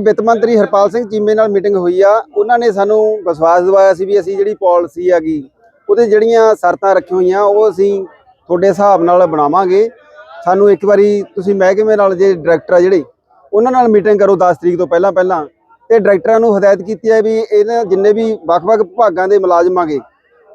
ਵਿੱਤ ਮੰਤਰੀ ਹਰਪਾਲ ਸਿੰਘ ਚੀਮੇ ਨਾਲ ਮੀਟਿੰਗ ਹੋਈ ਆ, ਉਹਨਾਂ ਨੇ ਸਾਨੂੰ ਵਿਸ਼ਵਾਸ ਦਿਵਾਇਆ ਸੀ ਵੀ ਅਸੀਂ ਜਿਹੜੀ ਪਾਲਿਸੀ ਹੈਗੀ, ਉਹਦੇ ਜਿਹੜੀਆਂ ਸ਼ਰਤਾਂ ਰੱਖੀਆਂ ਹੋਈਆਂ, ਉਹ ਅਸੀਂ ਤੁਹਾਡੇ ਹਿਸਾਬ ਨਾਲ ਬਣਾਵਾਂਗੇ। ਸਾਨੂੰ ਇੱਕ ਵਾਰੀ ਤੁਸੀਂ ਮਹਿਕਮੇ ਨਾਲ ਜੇ ਡਾਇਰੈਕਟਰ ਆ ਜਿਹੜੇ, ਉਹਨਾਂ ਨਾਲ ਮੀਟਿੰਗ ਕਰੋ 10 ਤਰੀਕ ਤੋਂ ਪਹਿਲਾਂ ਪਹਿਲਾਂ। ਤੇ ਡਾਇਰੈਕਟਰਾਂ ਨੂੰ ਹਦਾਇਤ ਕੀਤੀ ਹੈ ਵੀ ਇਹਨਾਂ ਜਿੰਨੇ ਵੀ ਵੱਖ-ਵੱਖ ਵਿਭਾਗਾਂ ਦੇ ਮੁਲਾਜ਼ਮਾਂਗੇ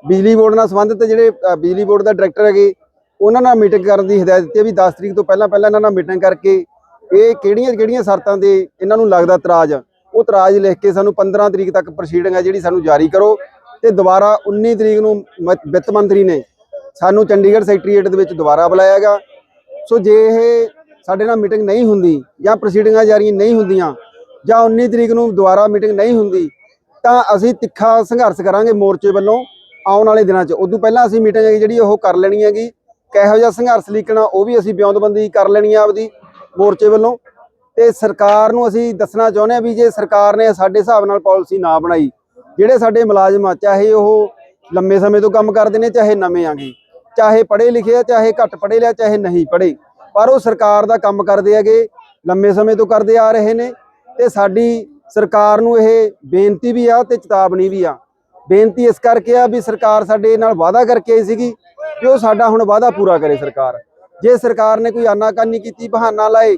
ਬਿਜਲੀ ਬੋਰਡ ਨਾਲ ਸੰਬੰਧਿਤ ਜਿਹੜੇ ਬਿਜਲੀ ਬੋਰਡ ਦਾ ਡਾਇਰੈਕਟਰ ਹੈਗੇ, ਉਹਨਾਂ ਨਾਲ ਮੀਟਿੰਗ ਕਰਨ ਦੀ ਹਦਾਇਤ ਦਿੱਤੀ ਹੈ ਵੀ 10 ਤਰੀਕ ਤੋਂ ਪਹਿਲਾਂ ਪਹਿਲਾਂ ਇਹਨਾਂ ਨਾਲ ਮੀਟਿੰਗ ਕਰਕੇ ਇਹ ਕਿਹੜੀਆਂ ਕਿਹੜੀਆਂ ਸ਼ਰਤਾਂ ਦੇ ਇਹਨਾਂ ਨੂੰ ਲੱਗਦਾ ਇਤਰਾਜ਼? ਉਹ ਇਤਰਾਜ਼ ਲਿਖ ਕੇ ਸਾਨੂੰ 15 ਤਰੀਕ ਤੱਕ ਪ੍ਰੋਸੀਡਿੰਗ ਹੈ ਜਿਹੜੀ ਸਾਨੂੰ ਜਾਰੀ ਕਰੋ ਤੇ ਦੁਬਾਰਾ 19 ਤਰੀਕ ਨੂੰ ਮ- ਵਿੱਤ ਮੰਤਰੀ ਨੇ ਸਾਨੂੰ ਚੰਡੀਗੜ੍ਹ ਸੈਕਟਰੀਏਟ ਦੇ ਵਿੱਚ ਦੁਬਾਰਾ ਬੁਲਾਇਆਗਾ ਸੋ ਜੇ ਇਹ ਸਾਡੇ ਨਾਲ ਮੀਟਿੰਗ ਨਹੀਂ ਹੁੰਦੀ ਜਾਂ ਪ੍ਰੋਸੀਡਿੰਗਾਂ ਜਾਰੀ ਨਹੀਂ ਹੁੰਦੀਆਂ ਜਾਂ 19 ਤਰੀਕ ਨੂੰ ਦੁਬਾਰਾ ਮੀਟਿੰਗ ਨਹੀਂ ਹੁੰਦੀ, ਤਾਂ ਅਸੀਂ ਤਿੱਖਾ ਸੰਘਰਸ਼ ਕਰਾਂਗੇ ਮੋਰਚੇ ਵੱਲੋਂ ਆਉਣ ਵਾਲੇ ਦਿਨਾਂ 'ਚ। ਉਦੋਂ ਪਹਿਲਾਂ ਅਸੀਂ ਮੀਟਿੰਗ ਹੈਗੀ ਜਿਹੜੀ ਉਹ ਕਰ ਲੈਣੀ ਹੈਗੀ। ਕਿਹੋ ਜਿਹਾ ਸੰਘਰਸ਼ ਲਿਖਣਾ ਉਹ ਵੀ ਅਸੀਂ ਬਿਉਂਤਬੰਦੀ ਕਰ ਲੈਣੀ ਆ ਆਪਦੀ। ਮੋਰਚੇ ਵੱਲੋਂ ਤੇ ਸਰਕਾਰ ਨੂੰ ਅਸੀਂ ਦੱਸਣਾ ਚਾਹੁੰਦੇ ਆ ਵੀ ਜੇ ਸਰਕਾਰ ਨੇ ਸਾਡੇ ਹਿਸਾਬ ਨਾਲ ਪਾਲਿਸੀ ਨਾ ਬਣਾਈ, ਜਿਹੜੇ ਸਾਡੇ ਮੁਲਾਜ਼ਮ ਆ, ਚਾਹੇ ਉਹ ਲੰਮੇ ਸਮੇਂ ਤੋਂ ਕੰਮ ਕਰਦੇ ਨੇ, ਚਾਹੇ ਨਵੇਂ ਆਗੇ ਚਾਹੇ ਪੜ੍ਹੇ ਲਿਖੇ ਆ, ਚਾਹੇ ਘੱਟ ਪੜ੍ਹੇ ਲਿਆ, ਚਾਹੇ ਨਹੀਂ ਪੜ੍ਹੇ, ਪਰ ਉਹ ਸਰਕਾਰ ਦਾ ਕੰਮ ਕਰਦੇ ਹੈਗੇ, ਲੰਮੇ ਸਮੇਂ ਤੋਂ ਕਰਦੇ ਆ ਰਹੇ ਨੇ ਤੇ ਸਾਡੀ ਸਰਕਾਰ ਨੂੰ ਇਹ ਬੇਨਤੀ ਵੀ ਆ ਤੇ ਚੇਤਾਵਨੀ ਵੀ ਆ। ਬੇਨਤੀ ਇਸ ਕਰਕੇ ਆ ਵੀ ਸਰਕਾਰ ਸਾਡੇ ਨਾਲ ਵਾਅਦਾ ਕਰਕੇ ਆਈ ਸੀਗੀ ਕਿ ਉਹ ਸਾਡਾ ਹੁਣ ਵਾਅਦਾ ਪੂਰਾ ਕਰੇ ਸਰਕਾਰ। ਜੇ ਸਰਕਾਰ ਨੇ ਕੋਈ ਆਨਾਕਾਨੀ ਕੀਤੀ, ਬਹਾਨਾ ਲਾਏ,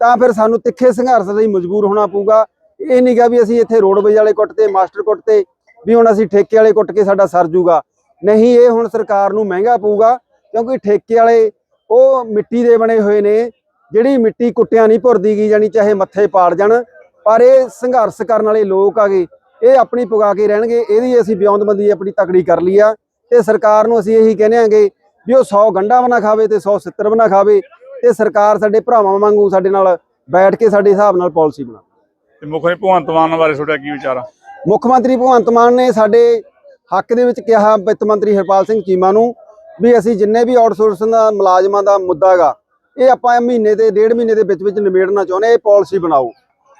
ਤਾਂ ਫਿਰ ਸਾਨੂੰ ਤਿੱਖੇ ਸੰਘਰਸ਼ ਲਈ ਮਜਬੂਰ ਹੋਣਾ ਪਊਗਾ। ਇਹ ਨਹੀਂਗਾ ਵੀ ਅਸੀਂ ਇੱਥੇ ਰੋਡਵੇਜ ਵਾਲੇ ਕੁੱਟ ਤੇ, ਮਾਸਟਰ ਕੁੱਟ ਤੇ, ਵੀ ਹੁਣ ਅਸੀਂ ਠੇਕੇ ਵਾਲੇ ਕੁੱਟ ਕੇ ਸਾਡਾ ਸਰ ਜੂਗਾ। ਨਹੀਂ, ਇਹ ਹੁਣ ਸਰਕਾਰ ਨੂੰ ਮਹਿੰਗਾ ਪਊਗਾ, ਕਿਉਂਕਿ ਠੇਕੇ ਵਾਲੇ ਉਹ ਮਿੱਟੀ ਦੇ ਬਣੇ ਹੋਏ ਨੇ, ਜਿਹੜੀ ਮਿੱਟੀ ਕੁੱਟਿਆਂ ਨਹੀਂ ਭੁਰਦੀ ਗਈ ਜਾਨੀ ਚਾਹੇ ਮੱਥੇ ਪਾੜ ਜਾਣ, ਪਰ ਇਹ ਸੰਘਰਸ਼ ਕਰਨ ਵਾਲੇ ਲੋਕ ਆਗੇ ਇਹ ਆਪਣੀ ਪੁਗਾ ਕੇ ਰਹਿਣਗੇ, ਇਹਦੀ ਅਸੀਂ ਬਿਉਂਦਬੰਦੀ ਆਪਣੀ ਤਕੜੀ ਕਰ ਲਈ ਆ, ਤੇ ਸਰਕਾਰ ਨੂੰ ਅਸੀਂ ਇਹੀ ਕਹਿੰਦੇ ਆਂਗੇ ਵੀ ਉਹ 100 ਗੰਢਾ ਬਣਾ ਖਾਵੇ ਤੇ 100 ਸਿੱਤਰ ਬਣਾ ਖਾਵੇ ਤੇ ਸਰਕਾਰ ਸਾਡੇ ਭਰਾਵਾਂ ਵਾਂਗੂ ਸਾਡੇ ਨਾਲ ਬੈਠ ਕੇ ਸਾਡੇ ਹਿਸਾਬ ਨਾਲ ਪਾਲਿਸੀ ਬਣਾ ਤੇ ਮੁੱਖ ਨੇ ਭਗਵੰਤ ਮਾਨ ਬਾਰੇ ਤੁਹਾਡਾ ਕੀ ਵਿਚਾਰ ਆ? ਮੁੱਖ ਮੰਤਰੀ ਭਗਵੰਤ ਮਾਨ ਨੇ ਸਾਡੇ ਹੱਕ ਦੇ ਵਿੱਚ ਕਿਹਾ ਵਿੱਤ ਮੰਤਰੀ ਹਰਪਾਲ ਸਿੰਘ ਚੀਮਾ ਨੂੰ ਵੀ ਅਸੀਂ ਜਿੰਨੇ ਵੀ ਆਊਟਸੋਰਸਿੰਗ ਦਾ ਮੁਲਾਜ਼ਮਾਂ ਦਾ ਮੁੱਦਾ ਹੈਗਾ ਇਹ ਆਪਾਂ ਮਹੀਨੇ ਤੇ ਡੇਢ ਮਹੀਨੇ ਦੇ ਵਿੱਚ ਵਿੱਚ ਨਿਬੇੜਨਾ ਚਾਹੁੰਦੇ ਇਹ ਪਾਲਿਸੀ ਬਣਾਓ।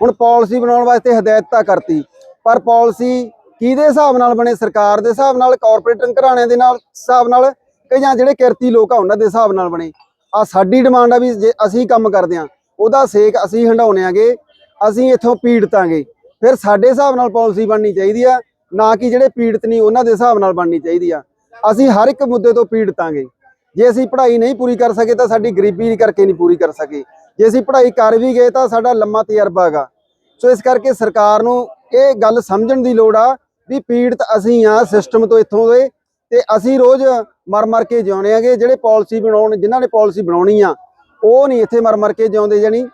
ਹੁਣ ਪਾਲਿਸੀ ਬਣਾਉਣ ਵਾਸਤੇ ਹਦਾਇਤ ਤਾਂ ਕਰਤੀ ਪਰ ਪਾਲਿਸੀ ਕਿਹਦੇ ਹਿਸਾਬ ਨਾਲ ਬਣੇ? ਸਰਕਾਰ ਦੇ ਹਿਸਾਬ ਨਾਲ ਕਾਰਪੋਰੇਟ ਘਰਾਣਿਆਂ ਦੇ ਨਾਲ ਹਿਸਾਬ ਨਾਲ ਕਿ ਜਾਂ ਜਿਹੜੇ ਕਿਰਤੀ ਲੋਕ ਆ, ਉਹਨਾਂ ਦੇ ਹਿਸਾਬ ਨਾਲ ਬਣੇ। ਆ ਸਾਡੀ ਡਿਮਾਂਡ ਆ ਵੀ ਜੇ ਅਸੀਂ ਕੰਮ ਕਰਦੇ ਆ ਉਹਦਾ ਸੇਕ ਅਸੀਂ ਹੰਡਾਉਣੇ ਆਗੇ, ਅਸੀਂ ਇੱਥੋਂ ਪੀੜਤਾਂਗੇ ਫਿਰ ਸਾਡੇ ਹਿਸਾਬ ਨਾਲ ਪਾਲਿਸੀ ਬਣਨੀ ਚਾਹੀਦੀ ਆ, ਨਾ ਕਿ ਜਿਹੜੇ ਪੀੜਤ ਨਹੀਂ, ਉਹਨਾਂ ਦੇ ਹਿਸਾਬ ਨਾਲ ਬਣਨੀ ਚਾਹੀਦੀ ਆ। ਅਸੀਂ ਹਰ ਇੱਕ ਮੁੱਦੇ ਤੋਂ ਪੀੜਤਾਂਗੇ ਜੇ ਅਸੀਂ ਪੜ੍ਹਾਈ ਨਹੀਂ ਪੂਰੀ ਕਰ ਸਕੇ, ਤਾਂ ਸਾਡੀ ਗਰੀਬੀ ਕਰਕੇ ਨਹੀਂ ਪੂਰੀ ਕਰ ਸਕੇ। ਜੇ ਅਸੀਂ ਪੜ੍ਹਾਈ ਕਰ ਵੀ ਗਏ, ਤਾਂ ਸਾਡਾ ਲੰਮਾ ਤਜਰਬਾ ਹੈਗਾ। ਸੋ ਇਸ ਕਰਕੇ ਸਰਕਾਰ ਨੂੰ ਇਹ ਗੱਲ ਸਮਝਣ ਦੀ ਲੋੜ ਆ ਵੀ ਪੀੜਤ ਅਸੀਂ ਆ ਸਿਸਟਮ ਤੋਂ ਇੱਥੋਂ ਦੇ ਤੇ ਅਸੀਂ ਰੋਜ਼ ਮਰ ਮਰ ਕੇ ਜਿਉਂਦੇ ਆਂਗੇ, ਜਿਹੜੇ ਪਾਲਿਸੀ ਬਣਾਉਣ, ਜਿਨ੍ਹਾਂ ਨੇ ਪਾਲਿਸੀ ਬਣਾਉਣੀ ਆ, ਉਹ ਨਹੀਂ ਇੱਥੇ ਮਰ ਮਰ ਕੇ ਜਿਉਂਦੇ ਜਾਣੀ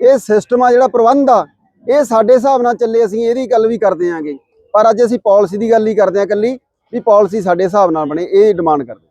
ਇਹ ਸਿਸਟਮ ਆ, ਜਿਹੜਾ ਪ੍ਰਬੰਧ ਆ, ਇਹ ਸਾਡੇ ਹਿਸਾਬ ਨਾਲ ਚੱਲੇ, ਅਸੀਂ ਇਹਦੀ ਗੱਲ ਵੀ ਕਰਦੇ ਆਂਗੇ। ਪਰ ਅੱਜ ਅਸੀਂ ਪਾਲਿਸੀ ਦੀ ਗੱਲ ਹੀ ਕਰਦੇ ਆਂ ਇਕੱਲੀ, ਵੀ ਪਾਲਿਸੀ ਸਾਡੇ ਹਿਸਾਬ ਨਾਲ ਬਣੇ, ਇਹ ਡਿਮਾਂਡ ਕਰਦੇ